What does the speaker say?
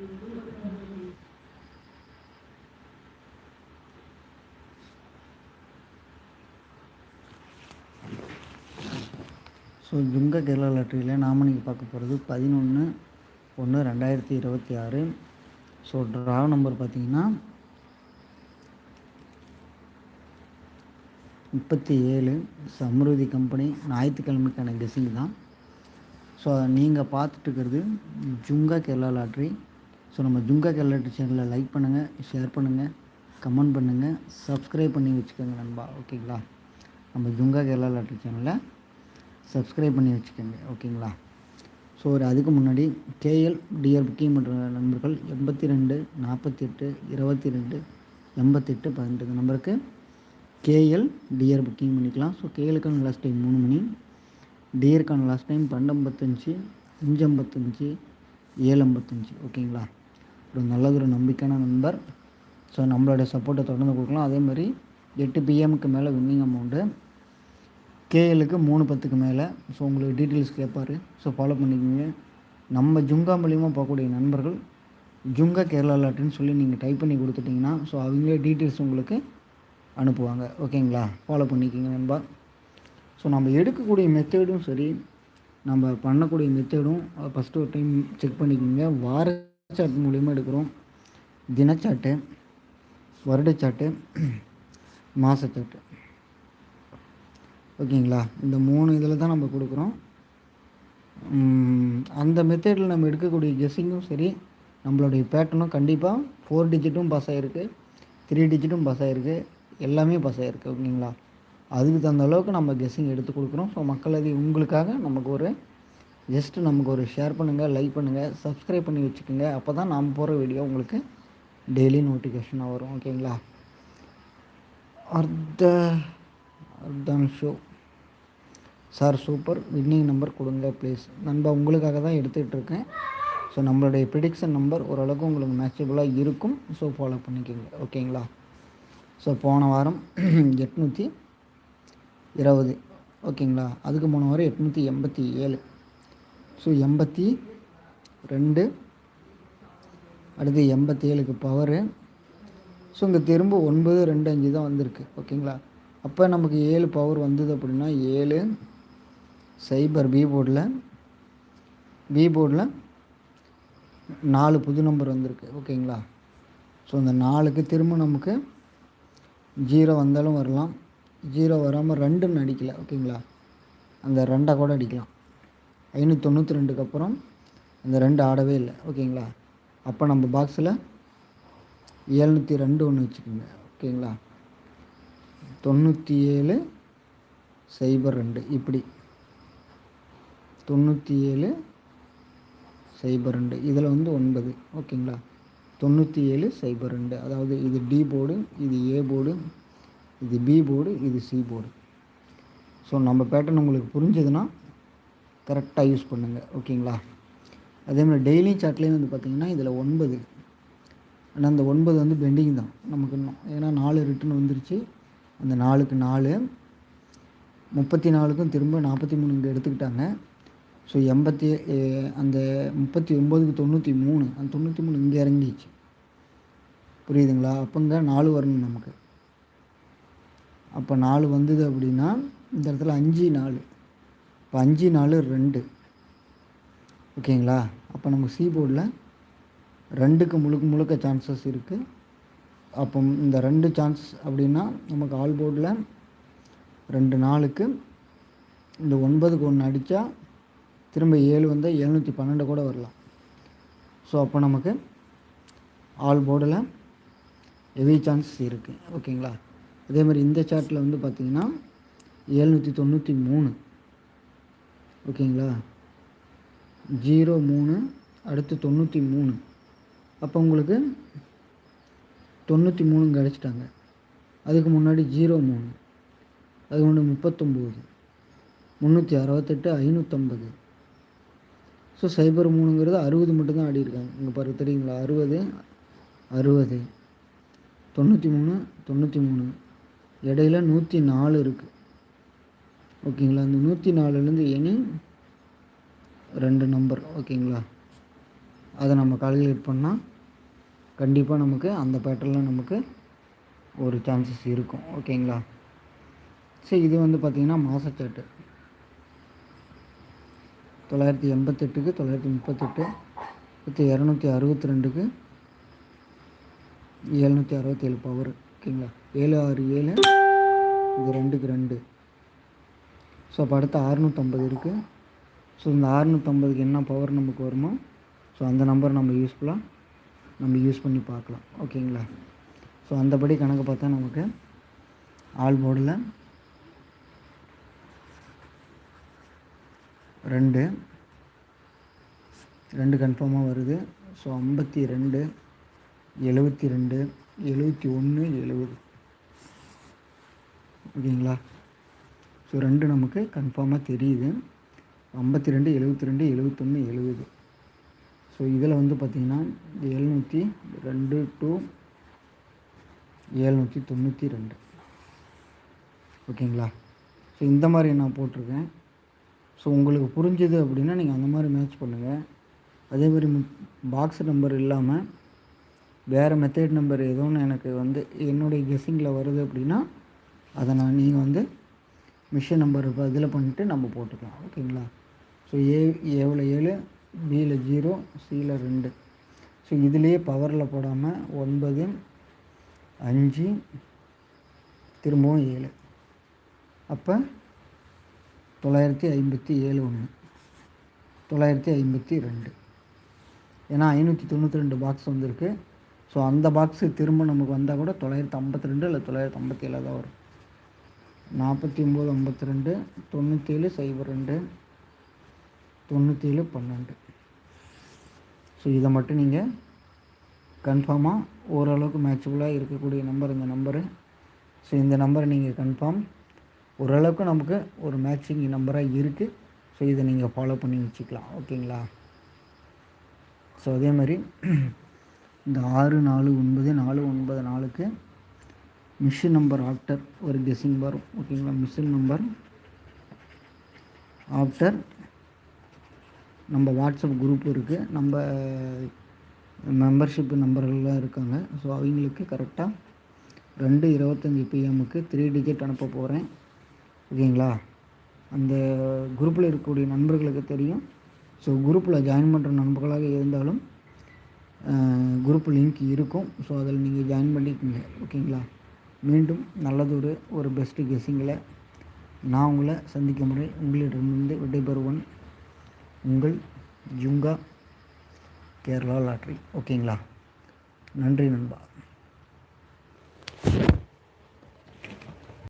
So ஜுங்க Kerala லாட்டரியில் நாம் இன்றைக்கி பார்க்க போகிறது பதினொன்று ஒன்று ரெண்டாயிரத்தி இருபத்தி ஆறு. ஸோ ட்ரா நம்பர் பார்த்தீங்கன்னா முப்பத்தி ஏழு சம்ருதி கம்பெனி ஞாயிற்றுக்கிழமைக்கான கெஸிங் தான். ஸோ நீங்கள் பார்த்துட்டு இருக்கிறது ஜுங்கா கேரளா லாட்ரி ஸோ நம்ம ஜுங்கா கேரளா சேனலை லைக் பண்ணுங்கள் ஷேர் பண்ணுங்கள் கமெண்ட் பண்ணுங்கள் சப்ஸ்கிரைப் பண்ணி வச்சுக்கோங்க நண்பா ஓகேங்களா நம்ம ஜுங்கா கேரளா லாட்ரி சேனலை சப்ஸ்கிரைப் பண்ணி வச்சுக்கோங்க ஓகேங்களா ஸோ ஒரு அதுக்கு முன்னாடி கேஎல் டிஆர் புக்கிங் பண்ணுற நண்பர்கள் எண்பத்தி ரெண்டு நாற்பத்தி எட்டு இருபத்தி ரெண்டு எண்பத்தெட்டு பதினெட்டு இந்த நம்பருக்கு கேஎல் டிஆர் புக்கிங் பண்ணிக்கலாம். ஸோ கேஎலுக்கான லாஸ்ட் டைம் மூணு மணி டிஆருக்கான லாஸ்ட் டைம் பன்னெண்டு ஐம்பத்தஞ்சு அஞ்சு ஐம்பத்தஞ்சு ஏழு ஐம்பத்தஞ்சு ஓகேங்களா ஒரு நல்லது ஒரு நம்பிக்கையான நண்பர். ஸோ நம்மளோட சப்போர்ட்டை தொடர்ந்து கொடுக்கலாம். அதே மாதிரி எட்டு பிஎம்க்கு மேலே வின்னிங் அமௌண்ட்டு கேஎலுக்கு மூணு பத்துக்கு மேலே. ஸோ உங்களுக்கு டீட்டெயில்ஸ் கேட்பார் ஸோ ஃபாலோ பண்ணிக்கோங்க. நம்ம ஜுங்கா மூலியமாக பார்க்கக்கூடிய நண்பர்கள் ஜுங்கா கேரளா லாட்டுன்னு சொல்லி நீங்கள் டைப் பண்ணி கொடுத்துட்டிங்கன்னா ஸோ அவங்களே டீட்டெயில்ஸ் உங்களுக்கு அனுப்புவாங்க. ஓகேங்களா ஃபாலோ பண்ணிக்கோங்க நண்பா. ஸோ நம்ம எடுக்கக்கூடிய மெத்தேடும் சரி. நம்ம பண்ணக்கூடிய மெத்தேடும் ஃபஸ்ட்டு ஒரு டைம் செக் பண்ணிக்கோங்க. வார சாட் மூலியமாக எடுக்கிறோம். தினச்சாட்டு வருடச்சாட்டு மாதச்சாட்டு ஓகேங்களா? இந்த மூணு இதில் தான் நம்ம கொடுக்குறோம். அந்த மெத்தடில் நம்ம எடுக்கக்கூடிய கெஸ்ஸிங்கும் சரி நம்மளுடைய பேட்டர்னும் கண்டிப்பாக ஃபோர் டிஜிட்டும் பாஸ் ஆகிருக்கு த்ரீ டிஜிட்டும் பாஸ் ஆகிருக்கு எல்லாமே பாஸ் ஆகிருக்கு ஓகேங்களா? அதுக்கு தகுந்த அளவுக்கு நம்ம கெஸ்ஸிங் எடுத்து கொடுக்குறோம். ஸோ மக்கள் அது உங்களுக்காக நமக்கு ஒரு ஜஸ்ட்டு நமக்கு ஒரு ஷேர் பண்ணுங்கள் லைக் பண்ணுங்கள் சப்ஸ்கிரைப் பண்ணி வச்சுக்கோங்க. அப்போ தான் நாம் போகிற வீடியோ உங்களுக்கு டெய்லி நோட்டிஃபிகேஷனாக வரும் ஓகேங்களா அர்த்த அர்தான் show. Sir super winning number கொடுங்க ப்ளீஸ் நண்பா உங்களுக்காக தான் எடுத்துகிட்டு இருக்கேன். ஸோ நம்மளுடைய ப்ரிடிக்ஷன் நம்பர் ஓரளவுக்கு உங்களுக்கு மேட்சபிளாக இருக்கும். ஸோ ஃபாலோ பண்ணிக்கோங்க ஓகேங்களா ஸோ போன வாரம் எட்நூற்றி இருபது ஓகேங்களா அதுக்கு போன வாரம் எட்நூற்றி எண்பத்தி ஏழு. ஸோ எண்பத்தி ரெண்டு. அடுத்து எண்பத்தி ஏழுக்கு பவரு ஸோ இங்கே திரும்ப ஒன்பது ரெண்டு அஞ்சு தான் வந்திருக்கு. ஓகேங்களா அப்போ நமக்கு ஏழு பவர் வந்தது அப்படின்னா ஏழு சைபர் பி போர்டில் பி போர்டில் நாலு புது நம்பர் வந்திருக்கு. ஓகேங்களா ஸோ இந்த நாலுக்கு திரும்ப நமக்கு ஜீரோ வந்தாலும் வரலாம். ஜீரோ வராமல் ரெண்டுன்னு அடிக்கல. ஓகேங்களா அந்த ரெண்டை கூட அடிக்கலாம். ஐநூற்றி தொண்ணூற்றி ரெண்டுக்கு அப்புறம் இந்த ரெண்டு ஆடவே இல்லை. ஓகேங்களா? அப்போ நம்ம பாக்ஸில் ஏழ்நூற்றி ரெண்டு ஒன்று வச்சுக்கோங்க. ஓகேங்களா? தொண்ணூற்றி ஏழு சைபர் ரெண்டு. இப்படி. தொண்ணூற்றி ஏழு சைபர் ரெண்டு. இதில் வந்து ஒன்பது. ஓகேங்களா? தொண்ணூற்றி ஏழு சைபர் ரெண்டு. அதாவது இது டி போர்டு இது ஏ போர்டு இது பி போர்டு இது சி போர்டு ஸோ நம்ம பேட்டர்ன் உங்களுக்கு புரிஞ்சதுன்னா கரெக்டாக யூஸ் பண்ணுங்கள் ஓகேங்களா? அதே மாதிரி டெய்லி சார்ட்லேயும் வந்து பார்த்திங்கன்னா இதில் ஒன்பது. ஆனால் அந்த ஒன்பது வந்து பெண்டிங் தான் நமக்கு இன்னும். ஏன்னா நாலு ரிட்டன் வந்துருச்சு. அந்த நாலுக்கு நாலு. முப்பத்தி நாலுக்கும் திரும்ப நாற்பத்தி மூணு இங்கே எடுத்துக்கிட்டாங்க. ஸோ எண்பத்தி அந்த முப்பத்தி ஒம்போதுக்கு தொண்ணூற்றி மூணு அந்த தொண்ணூற்றி மூணு இங்கே இறங்கிச்சு புரியுதுங்களா? அப்போங்க நாலு வரணும் நமக்கு. அப்போ நாலு வந்தது அப்படின்னா இந்த இடத்துல அஞ்சு நாலு. இப்போ அஞ்சு நாலு ரெண்டு. ஓகேங்களா? அப்போ நம்ம சி போர்டில் ரெண்டுக்கு முழுக்க முழுக்க சான்சஸ் இருக்குது அப்போ இந்த ரெண்டு சான்ஸ் அப்படின்னா நமக்கு ஆல் போர்டில் ரெண்டு நாளுக்கு இந்த ஒன்பதுக்கு ஒன்று அடித்தா திரும்ப ஏழு வந்தால் எழுநூற்றி பன்னெண்டு கூட வரலாம். ஸோ அப்போ நமக்கு ஆல் போர்டில் ஹெவி சான்சஸ் இருக்குது ஓகேங்களா? அதே மாதிரி இந்த சார்ட்டில் வந்து பார்த்திங்கன்னா ஏழ்நூற்றி தொண்ணூற்றி மூணு. ஓகேங்களா? ஜீரோ மூணு அடுத்து தொண்ணூற்றி மூணு. அப்போ உங்களுக்கு தொண்ணூற்றி மூணு கிடச்சிட்டாங்க அதுக்கு முன்னாடி ஜீரோ மூணு அது ஒன்று முப்பத்தொம்போது முந்நூற்றி அறுபத்தெட்டு ஐநூற்றம்பது ஸோ சைபர் மூணுங்கிறது அறுபது மட்டும்தான் ஆடி இருக்காங்க இங்கே பாரு தெரியுங்களா? அறுபது அறுபது தொண்ணூற்றி மூணு தொண்ணூற்றி மூணு. இடையில நூற்றி நாலு இருக்குது ஓகேங்களா? அந்த நூற்றி நாலுலேருந்து எனி ரெண்டு நம்பர் ஓகேங்களா? அதை நம்ம கால்குலேட் பண்ணால் கண்டிப்பாக நமக்கு அந்த பேட்டர்னில் நமக்கு ஒரு சான்சஸ் இருக்கும் ஓகேங்களா? சரி இது வந்து பார்த்திங்கன்னா மாசச்சாட்டு. தொள்ளாயிரத்தி எண்பத்தெட்டுக்கு தொள்ளாயிரத்தி முப்பத்தெட்டு அடுத்து இரநூத்தி அறுபத்தி ரெண்டுக்கு எழுநூற்றி அறுபத்தேழு பவர் ஓகேங்களா? ஏழு ஆறு ஏழு இது ரெண்டுக்கு ரெண்டு. ஸோ அப்போ அடுத்து அறுநூற்றம்பது இருக்குது ஸோ இந்த அறுநூற்றம்பதுக்கு என்ன பவர் நமக்கு வருமோ? ஸோ அந்த நம்பர் நம்ம யூஸ்ஃபுல்லாக நம்ம யூஸ் பண்ணி பார்க்கலாம். ஓகேங்களா ஸோ அந்தபடி கணக்கு பார்த்தா நமக்கு ஆல் போர்டில் ரெண்டு ரெண்டு கன்ஃபார்மாக வருது. ஸோ ஐம்பத்தி ரெண்டு எழுபத்தி ரெண்டு எழுபத்தி ஒன்று எழுபது ஓகேங்களா ஸோ ரெண்டு நமக்கு கன்ஃபார்மாக தெரியுது. ஐம்பத்தி ரெண்டு எழுபத்தி ரெண்டு எழுபத்தொன்று எழுபது ஸோ இதில் வந்து பார்த்திங்கன்னா எழுநூற்றி ரெண்டு டு ஏழ்நூற்றி தொண்ணூற்றி ரெண்டு ஓகேங்களா? ஸோ இந்த மாதிரி நான் போட்டிருக்கேன். ஸோ உங்களுக்கு புரிஞ்சுது அப்படின்னா நீங்கள் அந்த மாதிரி மேட்ச் பண்ணுங்கள் அதே மாதிரி பாக்ஸ் நம்பர் இல்லாமல் வேறு மெத்தட் நம்பர் ஏதோ ஒன்று எனக்கு வந்து என்னுடைய கெஸ்ஸிங்கில் வருது அப்படின்னா அதை நான் நீங்கள் வந்து மிஷின் நம்பர் இப்போ இதில் பண்ணிவிட்டு நம்ம போட்டுக்கலாம். ஓகேங்களா? ஸோ ஏ ஏவில் ஏழு பியில் ஜீரோ சியில் ரெண்டு. ஸோ இதுலேயே பவரில் போடாமல் ஒன்பது அஞ்சு திரும்பவும் ஏழு. அப்போ தொள்ளாயிரத்தி ஐம்பத்தி ஏழு ஒன்று தொள்ளாயிரத்தி ஐம்பத்தி ரெண்டு. ஏன்னா ஐநூற்றி தொண்ணூற்றி ரெண்டு பாக்ஸ் வந்திருக்கு. ஸோ அந்த பாக்ஸு திரும்ப நமக்கு வந்தால் கூட தொள்ளாயிரத்தி ஐம்பத்தி ரெண்டு இல்லை தொள்ளாயிரத்தி ஐம்பத்தி ஏழு தான் வரும். நாற்பத்தி ஒம்பது ஐம்பத்தி ரெண்டு தொண்ணூற்றேழு சைபர் ரெண்டு தொண்ணூற்றேழு பன்னெண்டு. ஸோ இதை மட்டும் நீங்கள் கன்ஃபார்மாக ஓரளவுக்கு மேட்சபுளாக இருக்கக்கூடிய நம்பர் இந்த நம்பரு ஸோ இந்த நம்பரை நீங்கள் கன்ஃபார்ம் ஓரளவுக்கு நமக்கு ஒரு மேட்சிங் நம்பராக இருக்குது ஸோ இதை நீங்கள் ஃபாலோ பண்ணி வச்சுக்கலாம். ஓகேங்களா ஸோ அதே மாதிரி இந்த ஆறு நாலு ஒன்பது நாலு ஒன்பது நாலுக்கு மிஷின் நம்பர் ஆஃப்டர் ஒரு கெஸ்ஸிங் வரும் ஓகேங்களா? மிஷின் நம்பர் ஆஃப்டர் நம்ம வாட்ஸ்அப் குரூப் இருக்குது நம்ம மெம்பர்ஷிப் நம்பர்கள்லாம் இருக்காங்க. ஸோ அவங்களுக்கு கரெக்டாக ரெண்டு இருபத்தஞ்சி பிஎம்முக்கு த்ரீ டிஜிட் அனுப்ப போகிறேன் ஓகேங்களா? அந்த குரூப்பில் இருக்கக்கூடிய நண்பர்களுக்கு தெரியும். ஸோ குரூப்பில் ஜாயின் பண்ணுற நண்பர்களாக இருந்தாலும் குரூப் லிங்க் இருக்கும். ஸோ அதில் நீங்கள் ஜாயின் பண்ணிக்கோங்க. ஓகேங்களா? மீண்டும் நல்லதொரு ஒரு பெஸ்ட்டு கெஸ்ஸிங்கில் நான் உங்களை சந்திக்க முறை உங்களிடமிருந்து விடைபெறுவன் உங்கள் ஜுங்கா கேரளா லாட்ரி. ஓகேங்களா? நன்றி நண்பா.